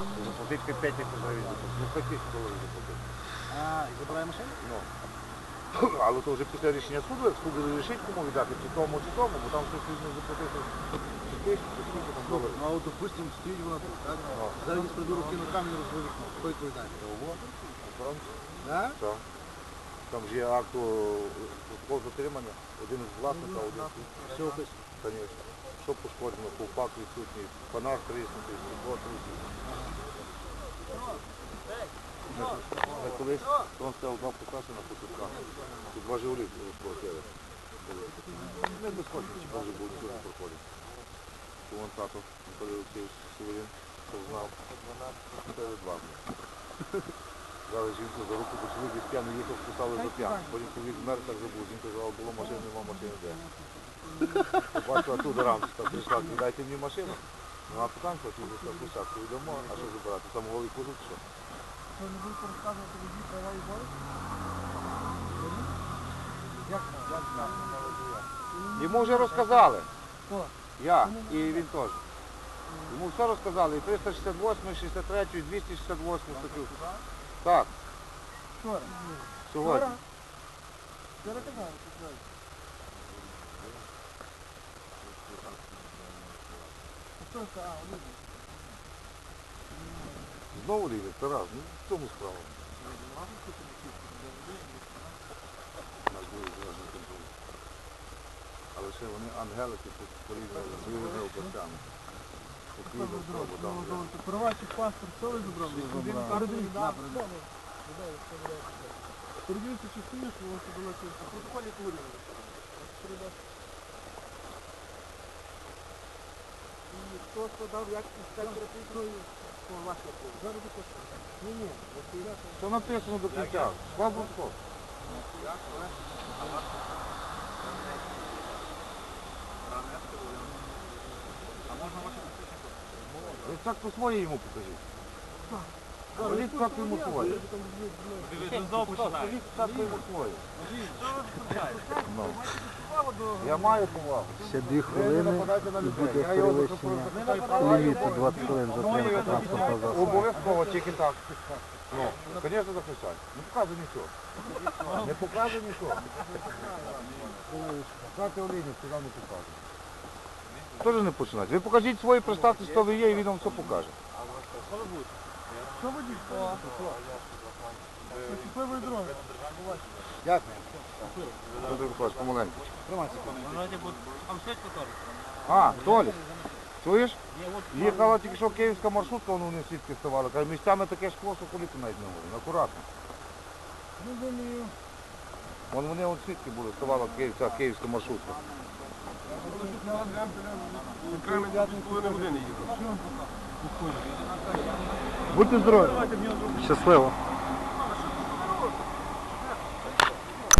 Заплатити 5 тисяч гривень, ну 5 тисяч доларів заплатити. А, і забирає машину? Ну. Але то вже після рішення суду, суд вирішить, кому віддати, чи тому, чи тому, бо там щось не заплатити. Чи тисячу, чи скільки там доларів. Ну, а от, допустим, стоїть вона тут, так? Ну. Зараз я приберу кину камінь розбив вікно. Хто відповідає? Охоронці. Так? Так. Там ж є акт затримання, один з власника, один з Все описано. Звісно. Що пошкоджено, ковпак відсутній, фонар тріснутий, стекло тріснутий. Ми колись там стояв два покаси на потоках. Тут два живлі сплатили. Не безходні, чи може був сюди проходить. Вон тато Анатолій Олексійович Северин, хто знав. Це два. Зараз жінку за руку почали десь п'яно їхав, списали за п'ян. Потім чоловік вмер, так забув. Жінка сказала, було машини, нема машини де. Бачу, а тут рамочка прийшла, дайте мені машину. Ну а питанка, тут за площадку йдемо, а що забирати? Там голий кузов, що? Що не будете розказувати водій права і бори? Як як так? Йому вже розказали. Хто? Я і він теж. Йому все розказали, і 368, 63, і 268 статтю. Так, Вчора. сьогодні. Вчора казали, вчора. Хто це? А, Олег. Знову лівий, Тарас, ну в цьому справа. Нас були залежні контроль. Але ще вони ангелики тут порівняли з виводними областями. Чи паспорт, що ви забрали? Передивіться. Чи стоїш, ви ось була чи в протоколі курили. І хто складав, як інспектора прийшли? Ваше Зараз також. Ні, ні. Що написано до кінця? Слава Богу. Ви так по своє йому покажіть. Скажіть так йому своє. Скажіть так йому своє. Ну. Я маю повагу. Ще дві хвилини і буде перевищення ліміту 20 хвилин затримка транспортного засобу. Обов'язково тільки так. Ну, звісно, захищай. Не показуй нічого. Не показуй нічого. Знати Олені, сказав не показуй. Теж не починати. Ви покажіть свої представте, хто ви є, і він вам все покаже. Що водій? Щасливої дороги. Дякую. Петро Миколаївич, помаленьку. Тримайся. А, Толі, чуєш? Їхала тільки що київська маршрутка, воно вони свідки ставали. Каже, місцями таке шкло, що коліки навіть не говорить. Акуратно. Ну, думаю, Вон вони от свідки були, ставала київська, київська маршрутка. Будьте здорові. Щасливо.